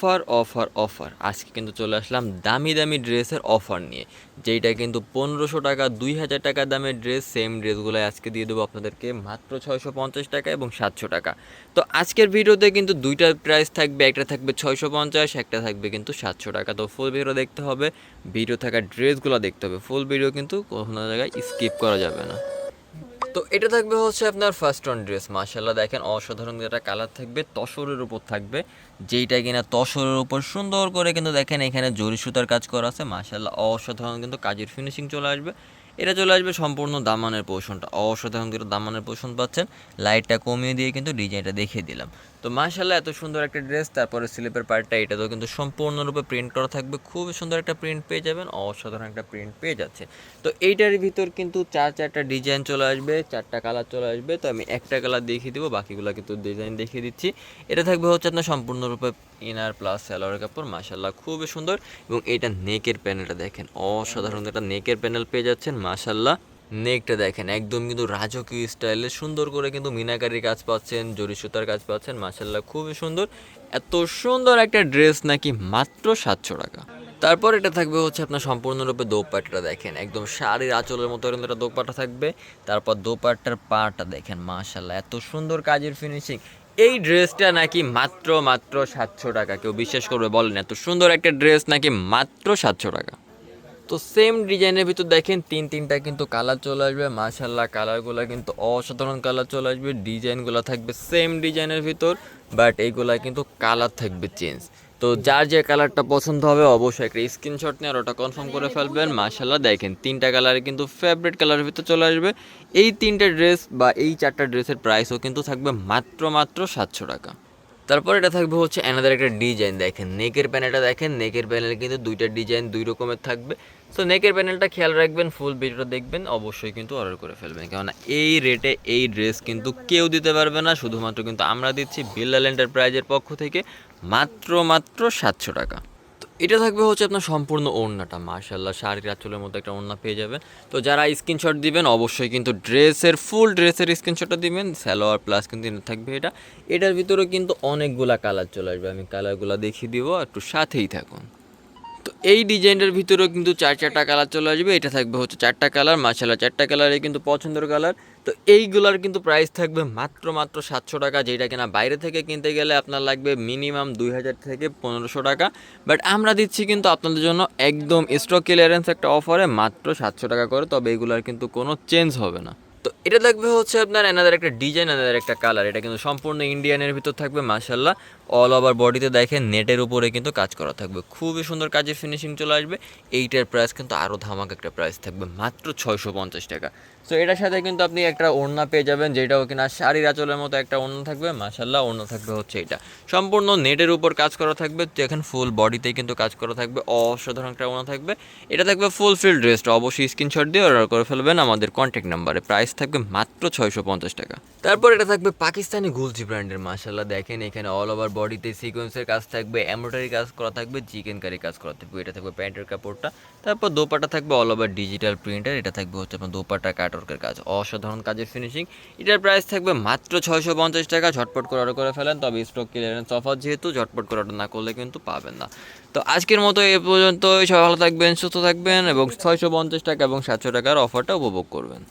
Offer offer offer. আজকে কিন্তু চলে আসলাম দামি দামি ড্রেসের অফার নিয়ে, যেইটা কিন্তু পনেরোশো টাকা, দুই হাজার টাকা দামের ড্রেস সেম ড্রেসগুলো আজকে দিয়ে দেবো আপনাদেরকে মাত্র ছয়শো পঞ্চাশ টাকা এবং সাতশো টাকা। তো আজকের ভিডিওতে কিন্তু দুইটা প্রাইস থাকবে, একটা থাকবে ছয়শো পঞ্চাশ, একটা থাকবে কিন্তু সাতশো টাকা। তো ফুল ভিডিও দেখতে হবে ভিডিও থাকা ড্রেসগুলো দেখতে হবে। ফুল ভিডিও কিন্তু কোনো জায়গায় স্কিপ করা যাবে না। তো এটা থাকবে হচ্ছে আপনার ফার্স্ট অন ড্রেস মার্শাল্লাহ দেখেন, অসাধারণ যেটা কালার থাকবে, তসরের উপর থাকবে। যেইটা কিনা তসরের উপর সুন্দর করে কিন্তু দেখেন, এখানে জরি সুতার কাজ করা আছে। মার্শাল্লাহ অসাধারণ কিন্তু কাজের ফিনিশিং চলে আসবে। এটা চলে আসবে সম্পূর্ণ দামানের পোষণটা অসাধারণ কিন্তু দামানের পোষণ পাচ্ছেন। লাইটটা কমিয়ে দিয়ে কিন্তু ডিজাইনটা দেখিয়ে দিলাম। তো মার্শাল্লাহ এত সুন্দর একটা ড্রেস, তারপরে স্লিপের পার্টটা এটা তো কিন্তু সম্পূর্ণরূপে প্রিন্ট করা থাকবে। খুবই সুন্দর একটা প্রিন্ট পেয়ে যাবেন, অসাধারণ একটা প্রিন্ট পেয়ে যাচ্ছে। তো এইটার ভিতর কিন্তু চার চারটা ডিজাইন চলে আসবে, চারটা কালার চলে আসবে। তো আমি একটা কালার দেখিয়ে দেবো, বাকিগুলো কিন্তু ডিজাইন দেখিয়ে দিচ্ছি। এটা থাকবে হচ্ছে আপনার সম্পূর্ণরূপে ইনার প্লাস স্যালোয়ার কাপড় মাশাল্লাহ খুবই সুন্দর। এবং এটা নেকের প্যানেলটা দেখেন, অসাধারণ একটা নেকের প্যানেল পেয়ে যাচ্ছেন মাশাল্লাহ নেকটা দেখেন, একদম কিন্তু রাজকীয় স্টাইলে সুন্দর করে কিন্তু মিনাকারির কাজ পাচ্ছেন, জরি সুতার কাজ পাচ্ছেন মাশাল্লাহ খুবই সুন্দর। এত সুন্দর একটা ড্রেস নাকি মাত্র সাতশো টাকা। তারপর এটা থাকবে হচ্ছে আপনার সম্পূর্ণরূপে দোপাট্টাটা দেখেন, একদম শাড়ির আঁচলের মতো এরকম একটা দোপাট্টা থাকবে। তারপর দোপাট্টার পাটা দেখেন মাশাল্লাহ এত সুন্দর কাজের ফিনিশিং এই ড্রেসটা নাকি মাত্র মাত্র সাতশো টাকা, কেউ বিশ্বাস করবে বলেন, এত সুন্দর একটা ড্রেস নাকি মাত্র সাতশো টাকা। তো সেম ডিজাইনের ভিতর দেখেন তিন তিনটা কিন্তু কালার চলে আসবে। মাশাল্লাহ কালারগুলো কিন্তু অসাধারণ কালার চলে আসবে। ডিজাইনগুলো থাকবে সেম ডিজাইনের ভিতর বাট এইগুলা কিন্তু কালার থাকবে চেঞ্জ তো যার যে কালারটা পছন্দ হবে অবশ্যই একটা স্ক্রিনশট নিয়ে আর ওটা কনফার্ম করে ফেলবেন। মাশাল্লাহ দেখেন তিনটা কালারে কিন্তু ফেভারিট কালারের ভিতর চলে আসবে। এই তিনটা ড্রেস বা এই চারটা ড্রেসের প্রাইসও কিন্তু থাকবে মাত্র মাত্র সাতশো টাকা। তারপর এটা থাকবে হচ্ছে এনাদের একটা ডিজাইন দেখেন নেকের প্যানেলটা দেখেন নেকের প্যানেল কিন্তু দুইটা ডিজাইন দুই রকমের থাকবে। সো নেকের প্যানেলটা খেয়াল রাখবেন ফুল ভিডিওটা দেখবেন, অবশ্যই কিন্তু অর্ডার করে ফেলবেন। কেননা এই রেটে এই ড্রেস কিন্তু কেউ দিতে পারবে না, শুধুমাত্র কিন্তু আমরা দিচ্ছি বিল্লাল এন্টারপ্রাইজের পক্ষ থেকে মাত্র মাত্র সাতশো টাকা। এটা থাকবে হচ্ছে আপনার সম্পূর্ণ ওড়নাটা মার্শাল্লাহ শাড়ির আঁচলের মধ্যে একটা ওড়না পেয়ে যাবে তো যারা স্ক্রিনশট দিবেন, অবশ্যই কিন্তু ড্রেসের, ফুল ড্রেসের স্ক্রিনশটটা দিবেন স্যালোয়ার প্লাস কিন্তু থাকবে এটা। এটার ভিতরেও কিন্তু অনেকগুলা কালার চলে আসবে, আমি কালারগুলো দেখিয়ে দিব, একটু সাথেই থাকুন। তো এই ডিজাইনটার ভিতরেও কিন্তু চার চারটা কালার চলে আসবে। এটা থাকবে হচ্ছে চারটা কালার মাসালা চারটা কালারে কিন্তু পছন্দের কালার। তো এইগুলার কিন্তু প্রাইস থাকবে মাত্র মাত্র সাতশো টাকা, যেটা কিনা বাইরে থেকে কিনতে গেলে আপনার লাগবে মিনিমাম দুই হাজার থেকে পনেরোশো টাকা। বাট আমরা দিচ্ছি কিন্তু আপনাদের জন্য একদম স্টক ক্লিয়ারেন্স একটা অফারে মাত্র সাতশো টাকা করে, তবে এগুলার কিন্তু কোনো চেঞ্জ হবে না। তো এটা থাকবে হচ্ছে আপনার এনাদের একটা ডিজাইন এনাদের একটা কালার এটা কিন্তু সম্পূর্ণ ইন্ডিয়ানের ভিতর থাকবে মাসাল্লাহ অল ওভার বডিতে দেখেন নেটের উপরে কিন্তু কাজ করা থাকবে। খুবই সুন্দর কাজের ফিনিশিং চলে আসবে। এইটার প্রাইস কিন্তু আরও ধামাক একটা প্রাইস থাকবে, মাত্র ছয়শো পঞ্চাশ টাকা। সো এটার সাথে কিন্তু আপনি একটা ওড়না পেয়ে যাবেন, যেটাও কিনা শাড়ির আঁচলের মতো একটা ওড়না থাকবে মাসাল্লাহ ওড়না থাকবে হচ্ছে এটা। সম্পূর্ণ নেটের উপর কাজ করা থাকবে, তো এখন ফুল বডিতেই কিন্তু কাজ করা থাকবে, অসাধারণ একটা ওড়না থাকবে। এটা থাকবে ফুল ফিল ড্রেসটা অবশ্যই স্ক্রিনশট দিয়ে অর্ডার করে ফেলবেন আমাদের কন্ট্যাক্ট নাম্বারে প্রাইস থাকবে মাত্র ছয়শো পঞ্চাশ টাকা। তারপর এটা থাকবে পাকিস্তানি গুলজি ব্র্যান্ডের মাসাল্লাহ দেখেন এখানে অল ওভার বডিতে সিকোয়েন্সের কাজ থাকবে এমব্রয়ডারি কাজ করা থাকবে চিকেন কারি কাজ করা থাকবে, এটা থাকবে প্যান্টের কাপড়টা। তারপর দোপাটা থাকবে অল ওভার ডিজিটাল প্রিন্টার এটা থাকবে হচ্ছে আপনার দোপাটা কাটওয়ার্কের কাজ, অসাধারণ কাজের ফিনিশিং এটার প্রাইস থাকবে মাত্র ছয়শো পঞ্চাশ টাকা, ঝটপট করে অর্ডার করে ফেলেন, তবে স্টক ক্লিয়ারেন্স অফার যেহেতু, ঝটপট করে অর্ডার না করলে কিন্তু পাবেন না। তো আজকের মতো এ পর্যন্ত সবাই ভালো থাকবেন, সুস্থ থাকবেন, এবং ছয়শো পঞ্চাশ টাকা এবং সাতশো টাকার অফারটা উপভোগ করবেন।